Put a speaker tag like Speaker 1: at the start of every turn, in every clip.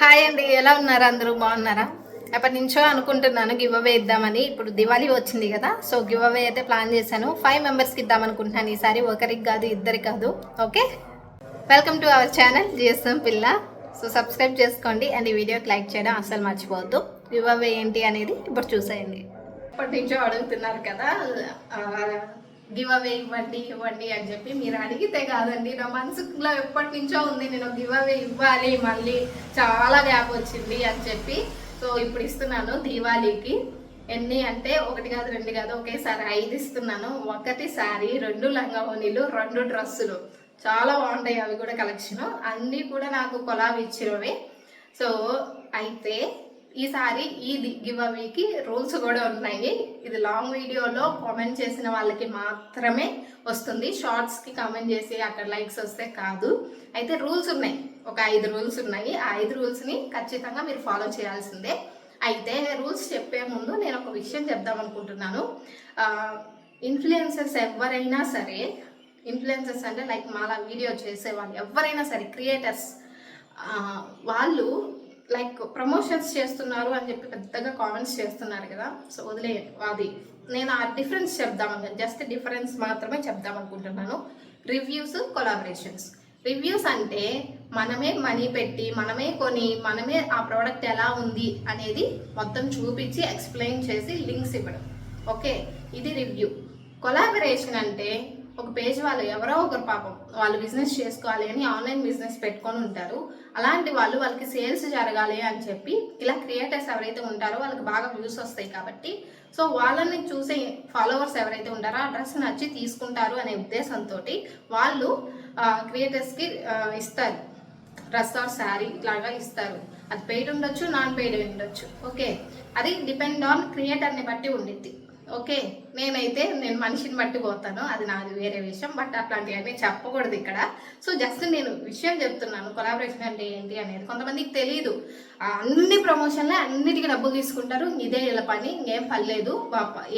Speaker 1: Hi అండి ఎలా ఉన్నారు అందరూ? బాగున్నారా? ఎప్పటి నుంచో అనుకుంటున్నాను గివ్ అవే ఇద్దామని. ఇప్పుడు దివాళీ వచ్చింది కదా సో గివ్ అవే అయితే ప్లాన్ చేశాను. ఫైవ్ మెంబర్స్కి ఇద్దాం అనుకుంటున్నాను ఈసారి ఒకరికి కాదు ఇద్దరికి కాదు. Okay? Welcome to our channel GSM పిల్ల సో సబ్స్క్రైబ్ చేసుకోండి అండ్ ఈ వీడియోకి లైక్ చేయడం అస్సలు మర్చిపోవద్దు. గివ్ అవే ఏంటి అనేది ఇప్పుడు చూసేయండి. ఇప్పటి నుంచో అడుగుతున్నారు కదా గివ్ అవే ఇవ్వండి ఇవ్వండి అని చెప్పి మీరు అడిగితే కాదండి. నా మనసులో ఎప్పటి నుంచో ఉంది నేను గివ్ అవే ఇవ్వాలి మళ్ళీ చాలా గ్యాప్ వచ్చింది అని చెప్పి. సో ఇప్పుడు ఇస్తున్నాను దీవాళీకి. ఎన్ని అంటే ఒకటి కాదు రెండు కాదు ఒకేసారి ఐదు ఇస్తున్నాను. ఒకటి సారీ రెండు లంగా ఓనీలు రెండు డ్రెస్సులు. చాలా బాగుంటాయి అవి కూడా కలెక్షన్ అన్నీ కూడా నాకు కొలాబ్ ఇచ్చినవి. సో అయితే ఈసారి ఈ గివ్ అవేకి రూల్స్ కూడా ఉన్నాయి. ఇది లాంగ్ వీడియోలో కామెంట్ చేసిన వాళ్ళకి మాత్రమే వస్తుంది. షార్ట్స్కి కామెంట్ చేసి అక్కడ లైక్స్ వస్తే కాదు. అయితే రూల్స్ ఉన్నాయి. ఒక ఐదు రూల్స్ ఉన్నాయి. ఆ ఐదు రూల్స్ని ఖచ్చితంగా మీరు ఫాలో చేయాల్సిందే. అయితే రూల్స్ చెప్పే ముందు నేను ఒక విషయం చెప్దాం అనుకుంటున్నాను. ఇన్ఫ్లుయెన్సర్స్ ఎవరైనా సరే ఇన్ఫ్లుయెన్సర్స్ అంటే లైక్ మాలా వీడియో చేసే వాళ్ళు ఎవరైనా సరే క్రియేటర్స్ వాళ్ళు లైక్ ప్రమోషన్స్ చేస్తున్నారు అని చెప్పి పెద్దగా కామెంట్స్ చేస్తున్నారు కదా. సో వదిలే అది నేను ఆ డిఫరెన్స్ చెప్దాం జస్ట్ డిఫరెన్స్ మాత్రమే చెప్దాం అనుకుంటున్నాను. రివ్యూస్ కొలాబరేషన్స్ రివ్యూస్ అంటే మనమే మనీ పెట్టి మనమే కొని మనమే ఆ ప్రోడక్ట్ ఎలా ఉంది అనేది మొత్తం చూపించి ఎక్స్ప్లెయిన్ చేసి లింక్స్ ఇవ్వడం. ఓకే ఇది రివ్యూ కొలాబరేషన్ అంటే ఒక పేజ్ వాళ్ళు ఎవరో ఒకరు పాపం వాళ్ళు బిజినెస్ చేసుకోవాలి అని ఆన్లైన్ బిజినెస్ పెట్టుకొని ఉంటారు. అలాంటి వాళ్ళు వాళ్ళకి సేల్స్ జరగాలి అని చెప్పి ఇలా క్రియేటర్స్ ఎవరైతే ఉంటారో వాళ్ళకి బాగా వ్యూస్ వస్తాయి కాబట్టి సో వాళ్ళని చూసే ఫాలోవర్స్ ఎవరైతే ఉంటారో ఆ డ్రెస్ నచ్చి తీసుకుంటారు అనే ఉద్దేశంతో వాళ్ళు క్రియేటర్స్కి ఇస్తారు. డ్రెస్ ఆర్ శారీ ఇట్లాగా ఇస్తారు. అది పెయిడ్ ఉండొచ్చు నాన్ పెయిడ్ ఉండొచ్చు. ఓకే. అది డిపెండ్ ఆన్ క్రియేటర్ని బట్టి ఉండిద్ది. ఓకే నేనైతే నేను మనిషిని బట్టి పోతాను అది నాది వేరే విషయం బట్ అట్లాంటివన్నీ చెప్పకూడదు ఇక్కడ. సో జస్ట్ నేను విషయం చెప్తున్నాను కొలాబరేషన్ అంటే ఏంటి అనేది కొంతమందికి తెలియదు అన్ని ప్రమోషన్లే అన్నిటికీ డబ్బులు తీసుకుంటారు ఇదే ఇలా పని ఇంకేం పర్లేదు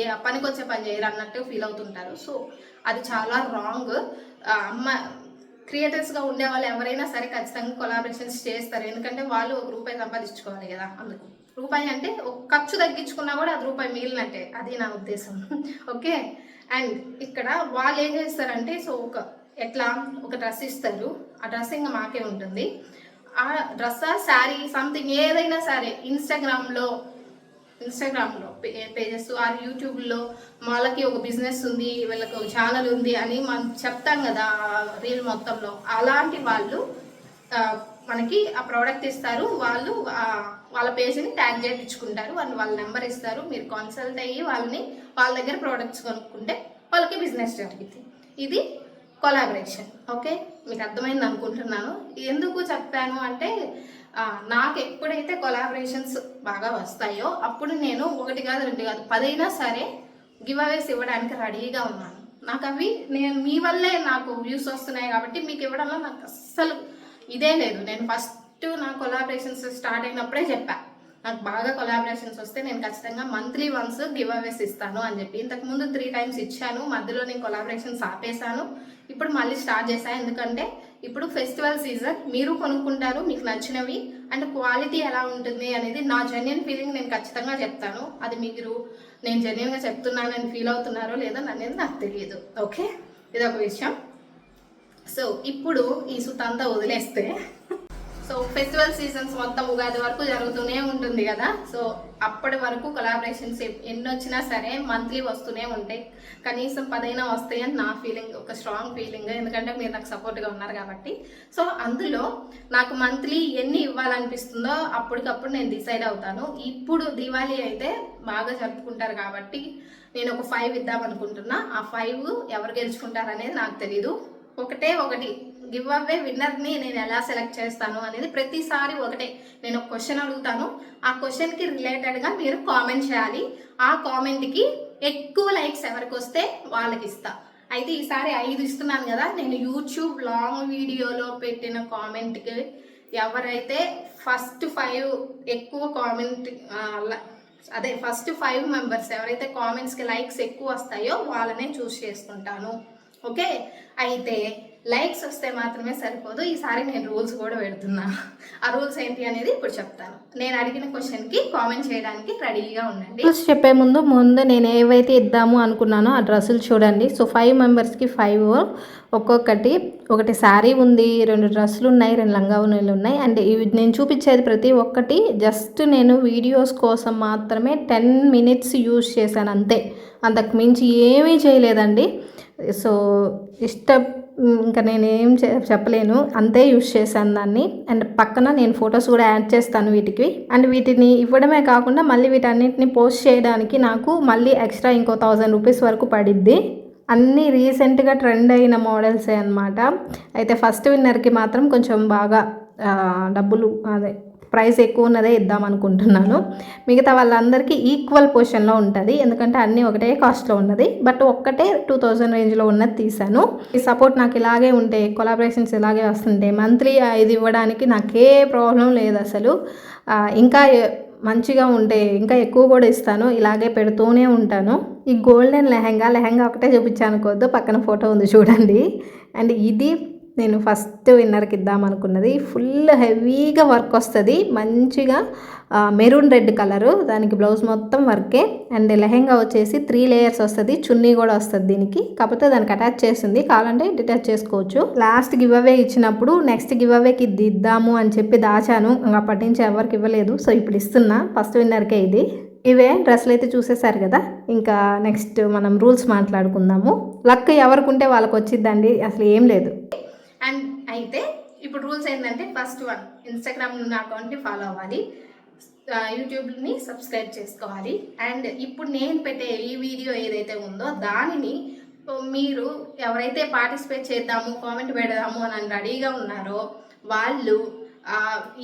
Speaker 1: ఏ పనికి వచ్చే పని చేయరు అన్నట్టు ఫీల్ అవుతుంటారు. సో అది చాలా రాంగ్ అమ్మ క్రియేటర్స్గా ఉండే వాళ్ళు ఎవరైనా సరే ఖచ్చితంగా కొలాబరేషన్స్ చేస్తారు ఎందుకంటే వాళ్ళు ఒక రూపాయి సంపాదించుకోవాలి కదా అందుకు. రూపాయి అంటే ఒక ఖర్చు తగ్గించుకున్నా కూడా అది రూపాయి మిగిలినట్టే. అది నా ఉద్దేశం. ఓకే? అండ్ ఇక్కడ వాళ్ళు ఏం చేస్తారంటే సో ఒక ఎట్లా? ఒక డ్రెస్ ఇస్తారు. ఆ డ్రెస్ ఇంకా మాకే ఉంటుంది. ఆ డ్రెస్ శారీ సంథింగ్ ఏదైనా సరే ఇన్స్టాగ్రామ్లో ఇన్స్టాగ్రామ్లో పేజెస్ ఆ యూట్యూబ్లో వాళ్ళకి ఒక బిజినెస్ ఉంది వీళ్ళకి ఒక ఛానల్ ఉంది అని మనం చెప్తాం కదా రీల్ మొత్తంలో. అలాంటి వాళ్ళు మనకి ఆ ప్రోడక్ట్ ఇస్తారు. వాళ్ళు వాళ్ళ పేజ్ని ట్యాగ్ చేయించుకుంటారు. వాళ్ళు వాళ్ళ నెంబర్ ఇస్తారు. మీరు కన్సల్ట్ అయ్యి వాళ్ళని వాళ్ళ దగ్గర ప్రోడక్ట్స్ కొనుక్కుంటే వాళ్ళకి బిజినెస్ జరుగుతుంది. ఇది కొలాబరేషన్ ఓకే మీకు అర్థమైంది అనుకుంటున్నాను. ఎందుకు చెప్పాను అంటే నాకు ఎప్పుడైతే కొలాబరేషన్స్ బాగా వస్తాయో అప్పుడు నేను ఒకటి కాదు రెండు కాదు పదైనా సరే గివ్ అవేస్ ఇవ్వడానికి రెడీగా ఉన్నాను. నాకు అవి నేను మీ వల్లే నాకు వ్యూస్ వస్తున్నాయి కాబట్టి మీకు ఇవ్వడంలో నాకు అస్సలు ఇదే లేదు. నేను ఫస్ట్ నా కొలాబరేషన్స్ స్టార్ట్ అయినప్పుడే చెప్పా. నాకు బాగా కొలాబరేషన్స్ వస్తే నేను ఖచ్చితంగా మంత్లీ వన్స్ గివ్ అవేస్ ఇస్తాను అని చెప్పి. ఇంతకుముందు త్రీ టైమ్స్ ఇచ్చాను. మధ్యలో నేను కొలాబరేషన్స్ ఆపేశాను. ఇప్పుడు మళ్ళీ స్టార్ట్ చేశాను ఎందుకంటే ఇప్పుడు ఫెస్టివల్ సీజన్ మీరు కొనుక్కుంటారు మీకు నచ్చినవి అండ్ క్వాలిటీ ఎలా ఉంటుంది అనేది నా జెన్యున్ ఫీలింగ్ నేను ఖచ్చితంగా చెప్తాను. అది మీరు నేను జెన్యున్గా చెప్తున్నానని ఫీల్ అవుతున్నారో లేదో అనేది నాకు తెలియదు. ఓకే ఇది ఒక విషయం. సో ఇప్పుడు ఈ సుతంతా వదిలేస్తే. సో ఫెస్టివల్ సీజన్స్ మొత్తం ఉగాది వరకు జరుగుతూనే ఉంటుంది కదా. సో అప్పటి వరకు కొలాబరేషన్స్ ఎన్ని వచ్చినా సరే మంత్లీ వస్తూనే ఉంటాయి. కనీసం పదైనా వస్తాయని నా ఫీలింగ్ ఒక స్ట్రాంగ్ ఫీలింగ్ ఎందుకంటే మీరు నాకు సపోర్ట్గా ఉన్నారు కాబట్టి. సో అందులో నాకు మంత్లీ ఎన్ని ఇవ్వాలనిపిస్తుందో అప్పటికప్పుడు నేను డిసైడ్ అవుతాను. ఇప్పుడు దివాళీ అయితే బాగా జరుపుకుంటారు కాబట్టి నేను ఒక ఫైవ్ ఇద్దాం అనుకుంటున్నా. ఆ ఫైవ్ ఎవరు గెలుచుకుంటారనేది నాకు తెలీదు. ఒకటే ఒకటి. గివ్ అవే విన్నర్ని నేను ఎలా సెలెక్ట్ చేస్తాను అనేది ప్రతిసారి ఒకటే. నేను ఒక క్వశ్చన్ అడుగుతాను. ఆ క్వశ్చన్కి రిలేటెడ్గా మీరు కామెంట్ చేయాలి. ఆ కామెంట్కి ఎక్కువ లైక్స్ ఎవరికి వస్తే వాళ్ళకి ఇస్తా. అయితే ఈసారి ఐదు ఇస్తున్నాను కదా నేను యూట్యూబ్ లాంగ్ వీడియోలో పెట్టిన కామెంట్కి ఎవరైతే ఫస్ట్ ఫైవ్ ఎక్కువ కామెంట్ అదే ఫస్ట్ ఫైవ్ మెంబర్స్ ఎవరైతే కామెంట్స్కి లైక్స్ ఎక్కువ వస్తాయో వాళ్ళనే చూస్ చేసుకుంటాను. ఓకే? అయితే లైక్స్ వస్తే మాత్రమే సరిపోదు. ఈసారి నేను రూల్స్ కూడా పెడుతున్నా. ఆ రూల్స్ ఏంటి అనేది ఇప్పుడు చెప్తాను. నేను అడిగిన క్వశ్చన్కి కామెంట్ చేయడానికి రెడీగా ఉండండి.
Speaker 2: రూల్స్ చెప్పే ముందు ముందు నేను ఏవైతే ఇద్దాము అనుకున్నానో ఆ డ్రెస్సులు చూడండి. సో ఫైవ్ మెంబర్స్కి ఫైవ్ ఒక్కొక్కటి. ఒకటి శారీ ఉంది రెండు డ్రెస్సులు ఉన్నాయి రెండు లంగావనీలు ఉన్నాయి. అండ్ ఇవి నేను చూపించేది ప్రతి ఒక్కటి జస్ట్ నేను వీడియోస్ కోసం మాత్రమే టెన్ మినిట్స్ యూజ్ చేశాను అంతే. అంతకు మించి ఏమీ చేయలేదండి. సో ఇష్ట ఇంకా నేనేం చెప్పలేను. అంతే యూస్ చేశాను దాన్ని. అండ్ పక్కన నేను ఫొటోస్ కూడా యాడ్ చేస్తాను వీటికి. అండ్ వీటిని ఇవ్వడమే కాకుండా మళ్ళీ వీటన్నిటిని పోస్ట్ చేయడానికి నాకు మళ్ళీ ఎక్స్ట్రా ఇంకో థౌజండ్ రూపీస్ వరకు పడిద్ది. అన్నీ రీసెంట్గా ట్రెండ్ అయిన మోడల్సే అనమాట అయితే ఫస్ట్ విన్నర్కి మాత్రం కొంచెం బాగా డబ్బులు అదే ప్రైస్ ఎక్కువ ఉన్నదే ఇద్దాం అనుకుంటున్నాను. మిగతా వాళ్ళందరికీ ఈక్వల్ పొజిషన్లో ఉంటుంది. ఎందుకంటే అన్నీ ఒకటే కాస్ట్లో ఉన్నది. బట్ ఒక్కటే టూ థౌజండ్ రేంజ్లో ఉన్నది తీసాను ఈ సపోర్ట్ నాకు ఇలాగే ఉంటే కొలాబరేషన్స్ ఇలాగే వస్తుంటే మంత్లీ ఇది ఇవ్వడానికి నాకే ప్రాబ్లం లేదు అసలు. ఇంకా మంచిగా ఉంటే ఇంకా ఎక్కువ కూడా ఇస్తాను. ఇలాగే పెడుతూనే ఉంటాను. ఈ గోల్డెన్ లెహంగా లెహంగా ఒకటే చూపించాను కొద్దు పక్కన ఫోటో ఉంది చూడండి. అండ్ ఇది నేను ఫస్ట్ విన్నర్కి ఇద్దాం అనుకున్నది. ఫుల్ హెవీగా వర్క్ వస్తుంది. మంచిగా మెరూన్ రెడ్ కలరు దానికి బ్లౌజ్ మొత్తం వర్కే అండ్ లెహెంగా వచ్చేసి త్రీ లేయర్స్ వస్తుంది. చున్నీ కూడా వస్తుంది దీనికి. కాకపోతే దానికి అటాచ్ చేస్తుంది. కావాలంటే డిటాచ్ చేసుకోవచ్చు. లాస్ట్ గివ్ అవే ఇచ్చినప్పుడు నెక్స్ట్ గివ్ అవేకి ఇది ఇద్దాము అని చెప్పి దాచాను. ఇంకా అప్పటి నుంచి ఎవరికి ఇవ్వలేదు. సో ఇప్పుడు ఇస్తున్నా. ఫస్ట్ విన్నర్కే ఇది. ఇవే డ్రెస్సులు అయితే చూసేసారు కదా. ఇంకా నెక్స్ట్ మనం రూల్స్ మాట్లాడుకుందాము. లక్ ఎవరికి ఉంటే వాళ్ళకి వచ్చిద్దండి అసలు ఏం లేదు.
Speaker 1: అండ్ అయితే ఇప్పుడు రూల్స్ ఏంటంటే ఫస్ట్ వన్ ఇన్స్టాగ్రామ్ ఉన్న అకౌంట్ని ఫాలో అవ్వాలి. యూట్యూబ్ని సబ్స్క్రైబ్ చేసుకోవాలి. అండ్ ఇప్పుడు నేను పెట్టే ఈ వీడియో ఏదైతే ఉందో దానిని మీరు ఎవరైతే పార్టిసిపేట్ చేద్దాము కామెంట్ పెడదాము అని రెడీగా ఉన్నారో వాళ్ళు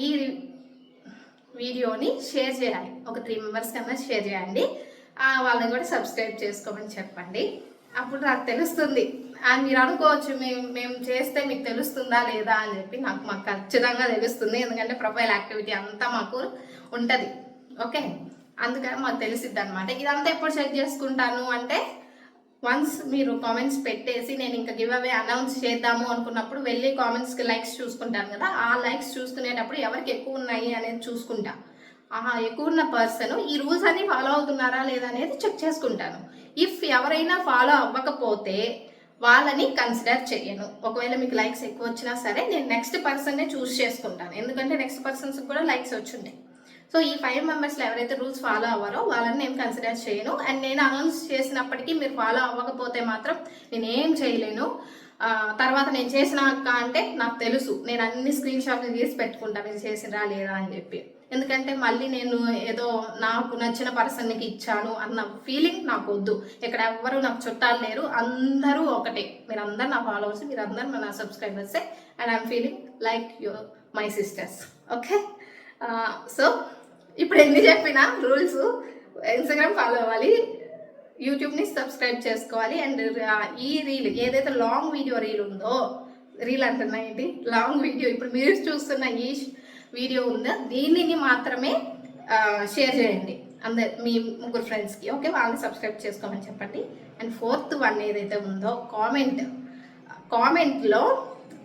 Speaker 1: ఈ వీడియోని షేర్ చేయాలి. ఒక త్రీ మెంబర్స్ కన్నా షేర్ చేయండి. వాళ్ళని కూడా సబ్స్క్రైబ్ చేసుకోమని చెప్పండి. అప్పుడు నాకు తెలుస్తుంది. అండ్ మీరు అనుకోవచ్చు మేము మేము చేస్తే మీకు తెలుస్తుందా లేదా? అని చెప్పి నాకు మాకు ఖచ్చితంగా తెలుస్తుంది. ఎందుకంటే ప్రొఫైల్ యాక్టివిటీ అంతా మాకు ఉంటుంది. ఓకే? అందుకని మాకు తెలిసిద్ది అనమాట ఇదంతా ఎప్పుడు చెక్ చేసుకుంటాను అంటే వన్స్ మీరు కామెంట్స్ పెట్టేసి నేను ఇంకా గివ్ అవే అనౌన్స్ చేద్దాము అనుకున్నప్పుడు వెళ్ళి కామెంట్స్కి లైక్స్ చూసుకుంటాను కదా. ఆ లైక్స్ చూసుకునేటప్పుడు ఎవరికి ఎక్కువ ఉన్నాయి అనేది చూసుకుంటా. ఆహా ఎక్కువ ఉన్న పర్సన్ ఈ రూల్స్ అన్ని ఫాలో అవుతున్నారా లేదా అనేది చెక్ చేసుకుంటాను. ఇఫ్ ఎవరైనా ఫాలో అవ్వకపోతే వాళ్ళని కన్సిడర్ చేయను ఒకవేళ మీకు లైక్స్ ఎక్కువ వచ్చినా సరే నేను నెక్స్ట్ పర్సన్నే చూస్ చేసుకుంటాను. ఎందుకంటే నెక్స్ట్ పర్సన్స్కి కూడా లైక్స్ వచ్చింటాయి. సో ఈ ఫైవ్ మెంబర్స్లో ఎవరైతే రూల్స్ ఫాలో అవ్వారో వాళ్ళని నేను కన్సిడర్ చేయను. అండ్ నేను అనౌన్స్ చేసినప్పటికీ మీరు ఫాలో అవ్వకపోతే మాత్రం నేను ఏం చేయలేను. తర్వాత నేను చేసినాక అంటే నాకు తెలుసు. నేను అన్ని స్క్రీన్ షాట్లు తీసి పెట్టుకుంటాను మీరు చేసిరా లేదా అని చెప్పి. ఎందుకంటే మళ్ళీ నేను ఏదో నాకు నచ్చిన పర్సన్కి ఇచ్చాను అన్న ఫీలింగ్ నాకు వద్దు. ఇక్కడ ఎవ్వరు నాకు చుట్టాలు లేరు. అందరూ ఒకటే. మీరందరు నా ఫాలోవర్స్ మీరు అందరు నా సబ్స్క్రైబర్సే and I'm feeling like your my sisters okay so ఇప్పుడు ఎన్ని చెప్పినా రూల్స్ ఇన్స్టాగ్రామ్ ఫాలో అవ్వాలి. యూట్యూబ్ని సబ్స్క్రైబ్ చేసుకోవాలి. అండ్ uh, ఈ రీల్ ఏదైతే లాంగ్ వీడియో రీల్ ఉందో రీల్ అంటున్నా ఏంటి? లాంగ్ వీడియో ఇప్పుడు మీరు చూస్తున్న ఈ వీడియో ఉందో? దీనిని మాత్రమే షేర్ చేయండి. అందరు మీ ముగ్గురు ఫ్రెండ్స్కి ఓకే వాళ్ళని సబ్స్క్రైబ్ చేసుకోమని చెప్పండి. అండ్ ఫోర్త్ వన్ ఏదైతే ఉందో కామెంట్ కామెంట్లో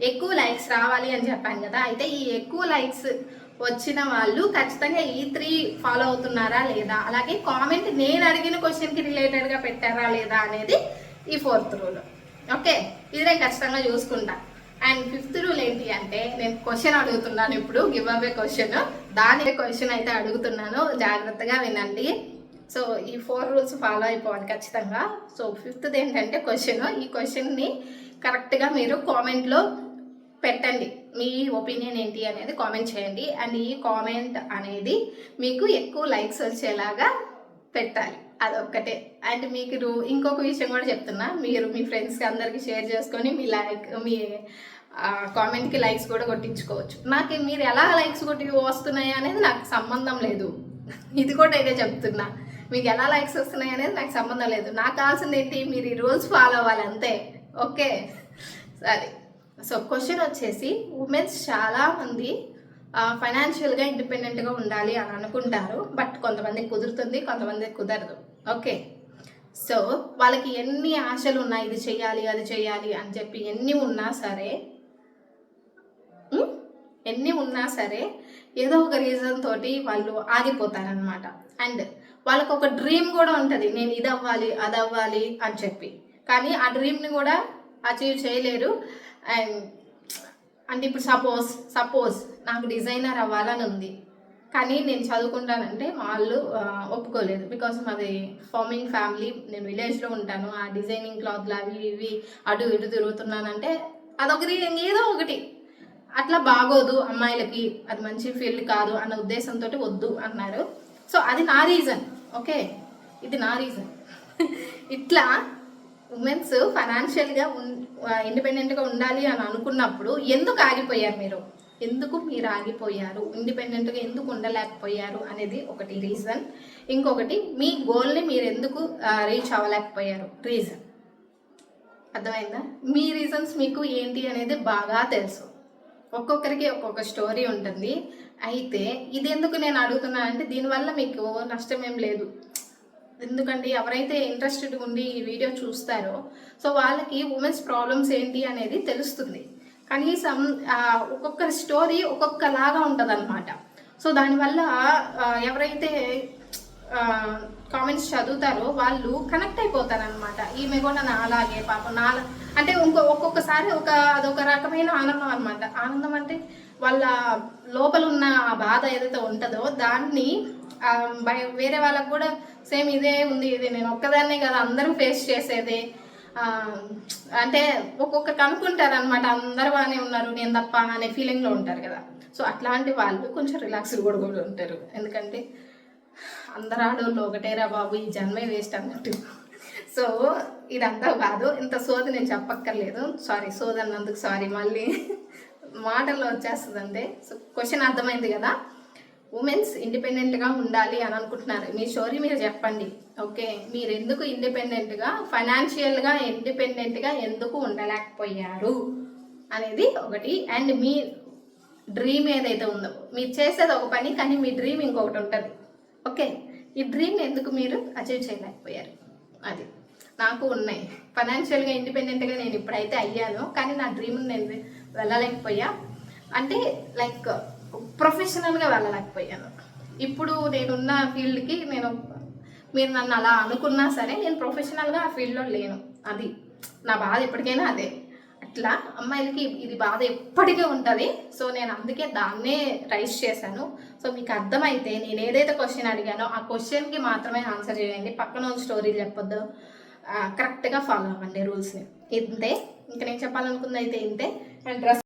Speaker 1: ఎక్కువ లైక్స్ రావాలి అని చెప్పాను కదా అయితే ఈ ఎక్కువ లైక్స్ వచ్చిన వాళ్ళు ఖచ్చితంగా ఈ త్రీ ఫాలో అవుతున్నారా లేదా? అలాగే కామెంట్ నేను అడిగిన క్వశ్చన్కి రిలేటెడ్గా పెట్టారా లేదా అనేది ఈ ఫోర్త్ రూల్ ఓకే ఇది నేను ఖచ్చితంగా చూసుకుంటా. అండ్ ఫిఫ్త్ రూల్ ఏంటి అంటే నేను క్వశ్చన్ అడుగుతున్నాను ఇప్పుడు. గివ్ అవే క్వశ్చన్ దాని క్వశ్చన్ అయితే అడుగుతున్నాను. జాగ్రత్తగా వినండి. సో ఈ ఫోర్ రూల్స్ ఫాలో అయిపోవాలి ఖచ్చితంగా. సో ఫిఫ్త్ది ఏంటంటే క్వశ్చన్ ఈ క్వశ్చన్ని కరెక్ట్గా మీరు కామెంట్లో పెట్టండి. మీ ఒపీనియన్ ఏంటి అనేది కామెంట్ చేయండి. అండ్ ఈ కామెంట్ అనేది మీకు ఎక్కువ లైక్స్ వచ్చేలాగా పెట్టాలి. అదొక్కటే. అండ్ మీకు ఇంకొక విషయం కూడా చెప్తున్నా. మీరు మీ ఫ్రెండ్స్కి అందరికీ షేర్ చేసుకొని మీ లైక్ మీ కామెంట్కి లైక్స్ కూడా కొట్టించుకోవచ్చు. నాకు మీరు ఎలా లైక్స్ కొట్టి వస్తున్నాయి అనేది నాకు సంబంధం లేదు. ఇది కూడా ఇదే చెప్తున్నా. మీకు ఎలా లైక్స్ వస్తున్నాయి అనేది నాకు సంబంధం లేదు. నాకు కావాల్సింది ఏంటి? మీరు ఈ రూల్స్ ఫాలో అవ్వాలి అంతే. ఓకే? సరే. సో క్వశ్చన్ వచ్చేసి ఉమెన్స్ చాలామంది ఫైనాన్షియల్గా ఇండిపెండెంట్గా ఉండాలి అని అనుకుంటారు. బట్ కొంతమంది కుదురుతుంది కొంతమంది కుదరదు. ఓకే. సో వాళ్ళకి ఎన్ని ఆశలు ఉన్నాయి ఇది చేయాలి అది చేయాలి అని చెప్పి ఎన్ని ఉన్నా సరే ఎన్ని ఉన్నా సరే ఏదో ఒక రీజన్ తోటి వాళ్ళు ఆగిపోతారనమాట అండ్ వాళ్ళకు ఒక డ్రీమ్ కూడా ఉంటుంది నేను ఇది అవ్వాలి అది అవ్వాలి అని చెప్పి. కానీ ఆ డ్రీమ్ని కూడా అచీవ్ చేయలేరు. అండ్ అంటే ఇప్పుడు సపోజ్ సపోజ్ నాకు డిజైనర్ అవ్వాలని ఉంది. కానీ నేను చదువుకుంటానంటే వాళ్ళు ఒప్పుకోలేదు. బికాస్ మాది ఫార్మింగ్ ఫ్యామిలీ. నేను విలేజ్లో ఉంటాను. ఆ డిజైనింగ్ క్లాత్లు అవి ఇవి అటు ఇటు తిరుగుతున్నానంటే అదొకటి ఏదో ఒకటి. అట్లా బాగోదు అమ్మాయిలకి. అది మంచి ఫీల్డ్ కాదు అన్న ఉద్దేశంతో వద్దు అన్నారు. సో అది నా రీజన్. ఓకే? ఇది నా రీజన్. ఇట్లా ఉమెన్స్ ఫైనాన్షియల్గా ఇండిపెండెంట్గా ఉండాలి అని అనుకున్నప్పుడు ఎందుకు ఆగిపోయారు మీరు? ఎందుకు మీరు ఆగిపోయారు? ఇండిపెండెంట్గా ఎందుకు ఉండలేకపోయారు? అనేది ఒకటి రీజన్. ఇంకొకటి మీ గోల్ని మీరు ఎందుకు రీచ్ అవ్వలేకపోయారు? రీజన్. అర్థమైందా? మీ రీజన్స్ మీకు ఏంటి అనేది బాగా తెలుసు. ఒక్కొక్కరికి ఒక్కొక్క స్టోరీ ఉంటుంది. అయితే ఇది ఎందుకు నేను అడుగుతున్నా అంటే దీనివల్ల మీకు నష్టం ఏం లేదు. ఎందుకంటే ఎవరైతే ఇంట్రెస్టెడ్ ఉండి ఈ వీడియో చూస్తారో సో వాళ్ళకి ఉమెన్స్ ప్రాబ్లమ్స్ ఏంటి అనేది తెలుస్తుంది. కనీసం ఒక్కొక్కరి స్టోరీ ఒక్కొక్కలాగా ఉంటుంది అనమాట సో దానివల్ల ఎవరైతే కామెంట్స్ చదువుతారో వాళ్ళు కనెక్ట్ అయిపోతారనమాట ఈమె కూడా నా అలాగే పాపం నా అంటే ఇంకో ఒక్కొక్కసారి ఒక అదొక రకమైన ఆనందం అనమాట ఆనందం అంటే వాళ్ళ లోపల ఉన్న ఆ బాధ ఏదైతే ఉంటుందో దాన్ని వేరే వాళ్ళకు కూడా సేమ్ ఇదే ఉంది ఇది నేను ఒక్కదాన్నే కదా అందరూ ఫేస్ చేసేది. అంటే ఒక్కొక్కరికి అనుకుంటారు అనమాట అందరు బాగానే ఉన్నారు నేను తప్ప అనే ఫీలింగ్లో ఉంటారు కదా. సో అట్లాంటి వాళ్ళు కొంచెం రిలాక్స్డ్ కూడా కూడా ఉంటారు. ఎందుకంటే అందరు ఆడవాళ్ళు ఒకటేరా బాబు ఈ జన్మే వేస్ట్ అన్నట్టు. సో ఇదంతా కాదు. ఇంత సోది నేను చెప్పక్కర్లేదు. సారీ సోది అన్నందుకు సారీ మళ్ళీ మాటల్లో వచ్చేస్తుందంటే సో క్వశ్చన్ అర్థమైంది కదా. ఉమెన్స్ ఇండిపెండెంట్గా ఉండాలి అని అనుకుంటున్నారు. మీ స్టోరీ మీరు చెప్పండి. ఓకే మీరు ఎందుకు ఇండిపెండెంట్గా ఫైనాన్షియల్గా ఇండిపెండెంట్గా ఎందుకు ఉండలేకపోయారు? అనేది ఒకటి. అండ్ మీ డ్రీమ్ ఏదైతే ఉందో మీరు చేసేది ఒక పని కానీ మీ డ్రీమ్ ఇంకొకటి ఉంటుంది. ఓకే ఈ డ్రీమ్ ఎందుకు మీరు అచీవ్ చేయలేకపోయారు? అది నాకు ఉన్నాయి. ఫైనాన్షియల్గా ఇండిపెండెంట్గా నేను ఇప్పుడైతే అయ్యాను కానీ నా డ్రీమ్ నేను వెళ్ళలేకపోయా? అంటే లైక్ ప్రొఫెషనల్గా వెళ్ళలేకపోయాను. ఇప్పుడు నేనున్న ఫీల్డ్కి నేను మీరు నన్ను అలా అనుకున్నా సరే నేను ప్రొఫెషనల్గా ఆ ఫీల్డ్లో లేను. అది నా బాధ ఎప్పటికైనా అదే. అట్లా అమ్మాయిలకి ఇది బాధ ఎప్పటికీ ఉంటుంది. సో నేను అందుకే దాన్నే రైస్ చేశాను. సో మీకు అర్థమైతే నేను ఏదైతే క్వశ్చన్ అడిగానో ఆ క్వశ్చన్కి మాత్రమే ఆన్సర్ చేయండి. పక్కన స్టోరీ చెప్పొద్దు. కరెక్ట్గా ఫాలో అవ్వండి రూల్స్ని ఇంతే. ఇంకా నేను చెప్పాలనుకుంది అయితే ఇంతే. And dress